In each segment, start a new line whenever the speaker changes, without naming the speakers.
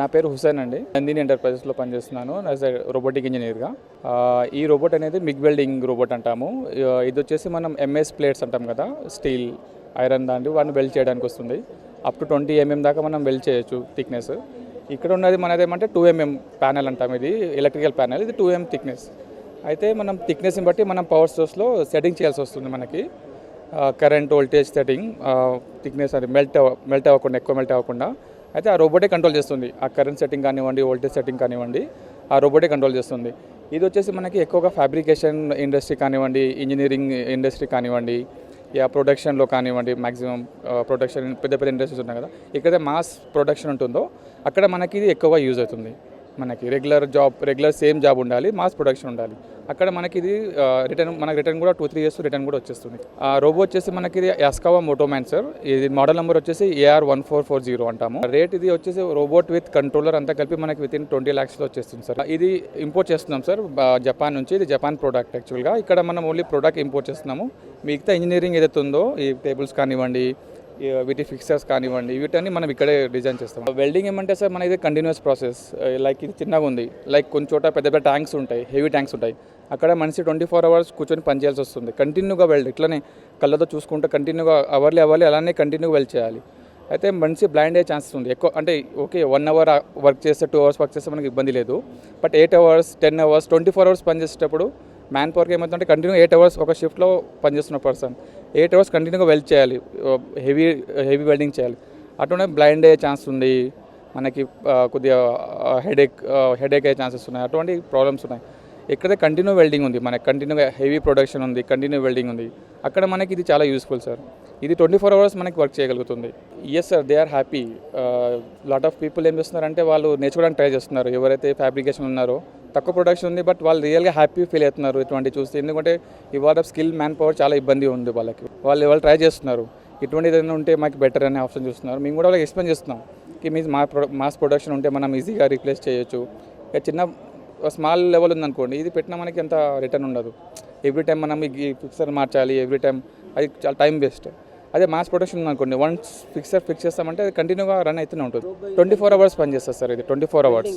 నా పేరు హుసేన్ అండి. నందిని ఎంటర్ప్రైజెస్లో పనిచేస్తున్నాను. యాజ్ ఎ రోబోటిక్ ఇంజనీర్గా. ఈ రోబోట్ అనేది మిగ్ వెల్డింగ్ రోబోట్ అంటాము. ఇది వచ్చేసి మనం ఎంఎస్ ప్లేట్స్ అంటాం కదా స్టీల్ ఐరన్ దాంట్లో వాటిని వెల్డ్ చేయడానికి వస్తుంది. అప్ టు ట్వంటీ ఎంఎం దాకా మనం వెల్డ్ చేయొచ్చు థిక్నెస్. ఇక్కడ ఉన్నది మనది ఏమంటే టూ ఎంఎం ప్యానెల్ అంటాం ఇది ఎలక్ట్రికల్ ప్యానెల్. ఇది టూ ఎంఎం థిక్నెస్. అయితే మనం థిక్నెస్ని బట్టి మనం పవర్ సోర్స్లో సెట్టింగ్ చేయాల్సి వస్తుంది మనకి. కరెంట్ వోల్టేజ్ సెట్టింగ్ థిక్నెస్ అది మెల్ట్ మెల్ట్ అవ్వకుండా ఎక్కువ మెల్ట్ అవ్వకుండా. అయితే ఆ రోబోటే కంట్రోల్ చేస్తుంది. ఆ కరెంట్ సెట్టింగ్ కానివ్వండి వోల్టేజ్ సెట్టింగ్ కానివ్వండి ఆ రోబోటే కంట్రోల్ చేస్తుంది. ఇది వచ్చేసి మనకి ఎక్కువగా ఫ్యాబ్రికేషన్ ఇండస్ట్రీ కానివ్వండి ఇంజనీరింగ్ ఇండస్ట్రీ కానివ్వండి యా ప్రొడక్షన్లో కానివ్వండి మ్యాక్సిమం ప్రొడక్షన్ పెద్ద పెద్ద ఇండస్ట్రీస్ ఉన్నాయి కదా. ఎక్కడైతే మాస్ ప్రొడక్షన్ ఉంటుందో అక్కడ మనకి ఇది ఎక్కువగా యూజ్ అవుతుంది. మనకి regular job regular same job ఉండాలి మాస్ ప్రొడక్షన్ ఉండాలి. అక్కడ మనకి ఇది రిటర్న్ మనకి రిటర్న్ కూడా టూ త్రీ ఇయర్స్ రిటర్న్ కూడా వచ్చేస్తుంది. ఆ రోబో వచ్చేసి మనకి ఇది యాస్కావా మోటోమ్యాన్ సార్ ఇది మోడల్ నెంబర్ వచ్చేసి AR one four four zero అంటాము. రేట్ ఇది వచ్చేసి రోబోట్ విత్ కంట్రోలర్ అంతా కలిపి మనకి విత్ ఇన్ ట్వంటీ ల్యాక్స్లో వచ్చేస్తుంది సార్ ఇది ఇంపోర్ట్ చేస్తున్నాం సార్ జపాన్ నుంచి ఇది జపాన్ ప్రోడక్ట్ యాక్చువల్గా ఇక్కడ మనం ఓన్లీ ప్రోడక్ట్ ఇంపోర్ట్ చేస్తున్నాము. మిగతా ఇంజనీరింగ్ ఏదైతే ఉందో ఈ టేబుల్స్ కానివ్వండి వీటి ఫిక్సర్స్ కానివ్వండి వీటన్ని మనం ఇక్కడే డిజైన్ చేస్తాం. వెల్డింగ్ ఏమంటే సార్ మన ఇది కంటిన్యూస్ ప్రాసెస్ లైక్ ఇది చిన్నగా ఉంది. లైక్ కొన్ని చోట పెద్ద పెద్ద ట్యాంక్స్ ఉంటాయి హెవీ ట్యాంక్స్ ఉంటాయి. అక్కడ మనిషి ట్వంటీ ఫోర్ అవర్స్ కూర్చొని పనిచేయాల్సి వస్తుంది. కంటిన్యూగా వెల్డ్ ఇట్లనే కళ్ళతో చూసుకుంటూ కంటిన్యూగా అవర్లీ అవర్లీ అలానే కంటిన్యూగా వెల్డ్ చేయాలి. అయితే మనిషి బ్లైండ్ అయ్యే ఛాన్సెస్ ఉంది. ఎక్కువ అంటే ఓకే వన్ అవర్ వర్క్ చేస్తే టూ అవర్స్ వర్క్ చేస్తే మనకి ఇబ్బంది లేదు. But eight hours ten hours twenty four hours పనిచేసేటప్పుడు మ్యాన్ పవర్కి ఏమవుతుందంటే కంటిన్యూ ఎయిట్ అవర్స్ ఒక షిఫ్ట్లో పనిచేస్తున్న పర్సన్. ఎయిట్ అవర్స్ కంటిన్యూగా వెల్డ్ చేయాలి. హెవీ హెవీ వెల్డింగ్ చేయాలి. అటునే బ్లైండ్ అయ్యే ఛాన్స్ ఉంది. మనకి కొద్దిగా హెడేక్ హెడేక్ అయ్యే ఛాన్సెస్ ఉన్నాయి. అటువంటి ప్రాబ్లమ్స్ ఉన్నాయి. ఎక్కడైతే కంటిన్యూ వెల్డింగ్ ఉంది. మనకి కంటిన్యూగా హెవీ ప్రొడక్షన్ ఉంది. కంటిన్యూ వెల్డింగ్ ఉంది. అక్కడ మనకి ఇది చాలా యూస్ఫుల్ సార్. ఇది ట్వంటీ ఫోర్ అవర్స్ మనకి వర్క్ చేయగలుగుతుంది. Yes sir they are happy lot of people ఏం చేస్తున్నారంటే వాళ్ళు నేర్చుకోవడానికి ట్రై చేస్తున్నారు. ఎవరైతే ఫ్యాబ్రికేషన్ ఉన్నారో తక్కువ ప్రొడక్షన్ ఉంది బట్ వాళ్ళు రియల్గా హ్యాపీ ఫీల్ అవుతున్నారు ఇటువంటి చూస్తే. ఎందుకంటే ఇవాళ స్కిల్ మ్యాన్ పవర్ చాలా ఇబ్బంది ఉంది వాళ్ళకి. వాళ్ళు వాళ్ళు ట్రై చేస్తున్నారు? ఇటువంటి ఏదైనా ఉంటే మాకు బెటర్ అనే ఆప్షన్ చూస్తున్నారు. మేము కూడా వాళ్ళకి ఎక్స్ప్లెయిన్ చేస్తున్నాం. కి మీ మా మాస్ ప్రొడక్షన్ ఉంటే మనం ఈజీగా రీప్లేస్ చేయొచ్చు. ఇక చిన్న స్మాల్ లెవెల్ ఉందనుకోండి ఇది పెట్టినా మనకి ఎంత రిటర్న్ ఉండదు. ఎవ్రీ టైం మనం ఈ ఫిక్సర్ మార్చాలి ఎవ్రీ టైం అది చాలా టైం వేస్ట్ అదే మాస్ ప్రొడక్షన్ ఉందనుకోండి వన్స్ ఫిక్సర్ ఫిక్స్ చేస్తామంటే అది కంటిన్యూగా రన్ అవుతూనే ఉంటుంది. ట్వంటీ ఫోర్ అవర్స్ పనిచేస్తుంది సార్ ఇది twenty four hours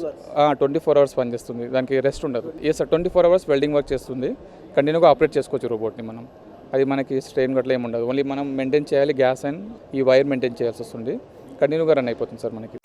twenty four hours పనిచేస్తుంది దానికి రెస్ట్ ఉండదు. ఏ sir twenty four hours welding work చేస్తుంది కంటిన్యూగా ఆపరేట్ చేసుకోవచ్చు రోబోట్ని మనం. అది మనకి స్ట్రెయిన్ గట్ల ఏమి ఉండదు. ఓన్లీ మనం మెయింటైన్ చేయాలి గ్యాస్ అండ్ ఈ వైర్ మెయింటైన్ చేయాల్సి వస్తుంది కంటిన్యూగా రన్ అయిపోతుంది సార్ మనకి.